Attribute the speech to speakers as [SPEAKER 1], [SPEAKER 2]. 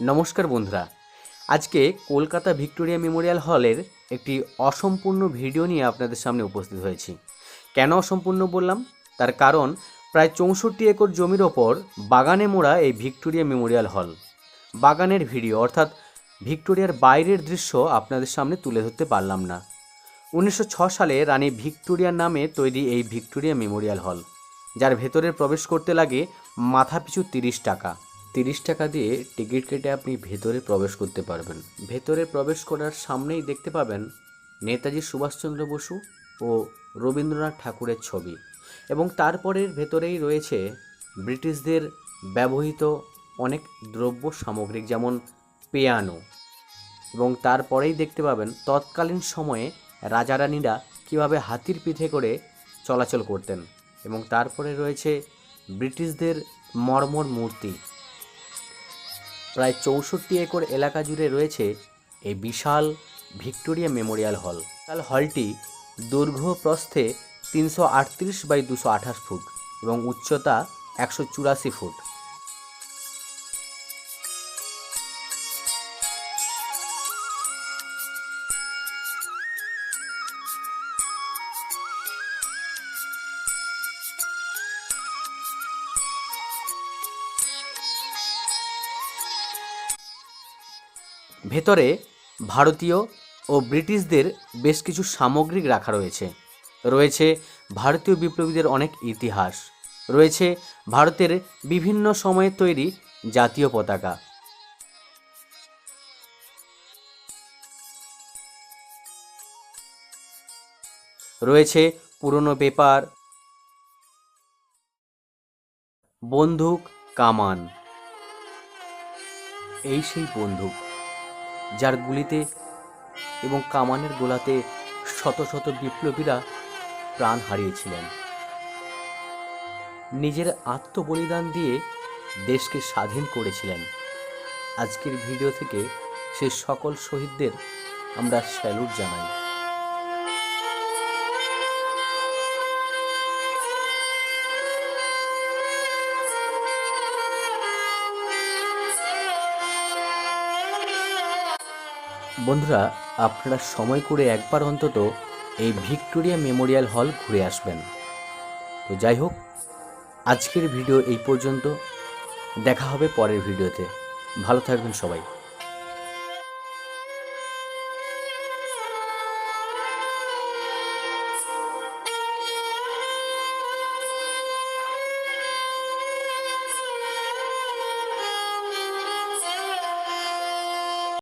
[SPEAKER 1] নমস্কার বন্ধুরা। আজকে কলকাতা ভিক্টোরিয়া মেমোরিয়াল হলের একটি অসম্পূর্ণ ভিডিও নিয়ে আপনাদের সামনে উপস্থিত হয়েছি। কেন অসম্পূর্ণ বললাম? তার কারণ প্রায় চৌষট্টি একর জমির ওপর বাগানে মোড়া এই ভিক্টোরিয়া মেমোরিয়াল হল। বাগানের ভিডিও অর্থাৎ ভিক্টোরিয়ার বাইরের দৃশ্য আপনাদের সামনে তুলে ধরতে পারলাম না। উনিশশো সালে রানী ভিক্টোরিয়ার নামে তৈরি এই ভিক্টোরিয়া মেমোরিয়াল হল, যার ভেতরে প্রবেশ করতে লাগে মাথাপিছু তিরিশ টাকা। তিরিশ টাকা দিয়ে টিকিট কেটে আপনি ভেতরে প্রবেশ করতে পারবেন। ভেতরে প্রবেশ করার সামনেই দেখতে পাবেন নেতাজি সুভাষচন্দ্র বসু ও রবীন্দ্রনাথ ঠাকুরের ছবি এবং তারপরের ভেতরেই রয়েছে ব্রিটিশদের ব্যবহৃত অনেক দ্রব্য সামগ্রিক যেমন পিয়ানো এবং তারপরেই দেখতে পাবেন তৎকালীন সময়ে রাজা রানীরা কীভাবে হাতির পিঠে করে চলাচল করতেন এবং তারপরে রয়েছে ব্রিটিশদের মর্মর মূর্তি। প্রায় চৌষট্টি একর এলাকা জুড়ে রয়েছে এই বিশাল ভিক্টোরিয়া মেমোরিয়াল হল। বিশাল হলটি দৈর্ঘ্য প্রস্থে তিনশো আটত্রিশ বাই দুশো আঠাশ ফুট এবং উচ্চতা একশো চুরাশি ফুট। ভেতরে ভারতীয় ও ব্রিটিশদের বেশ কিছু সামগ্রিক রাখা রয়েছে। রয়েছে ভারতীয় বিপ্লবীদের অনেক ইতিহাস। রয়েছে ভারতের বিভিন্ন সময়ে তৈরি জাতীয় পতাকা। রয়েছে পুরনো পেপার, বন্দুক, কামান। এই সেই বন্দুক। যার গুলিতে এবং কামানের গোলাতে শত শত বিপ্লবীরা প্রাণ হারিয়েছিলেন। নিজের আত্মবলিদান দিয়ে দেশকে স্বাধীন করেছিলেন। আজকের ভিডিও থেকে সে সকল শহীদদের আমরা স্যালুট জানাই। বন্ধুরা, আপনারা সময় করে একবার অন্তত এই ভিক্টোরিয়া মেমোরিয়াল হল ঘুরে আসবেন। তো যাই হোক, আজকের ভিডিও এই পর্যন্ত। দেখা হবে পরের ভিডিওতে। ভালো থাকবেন সবাই।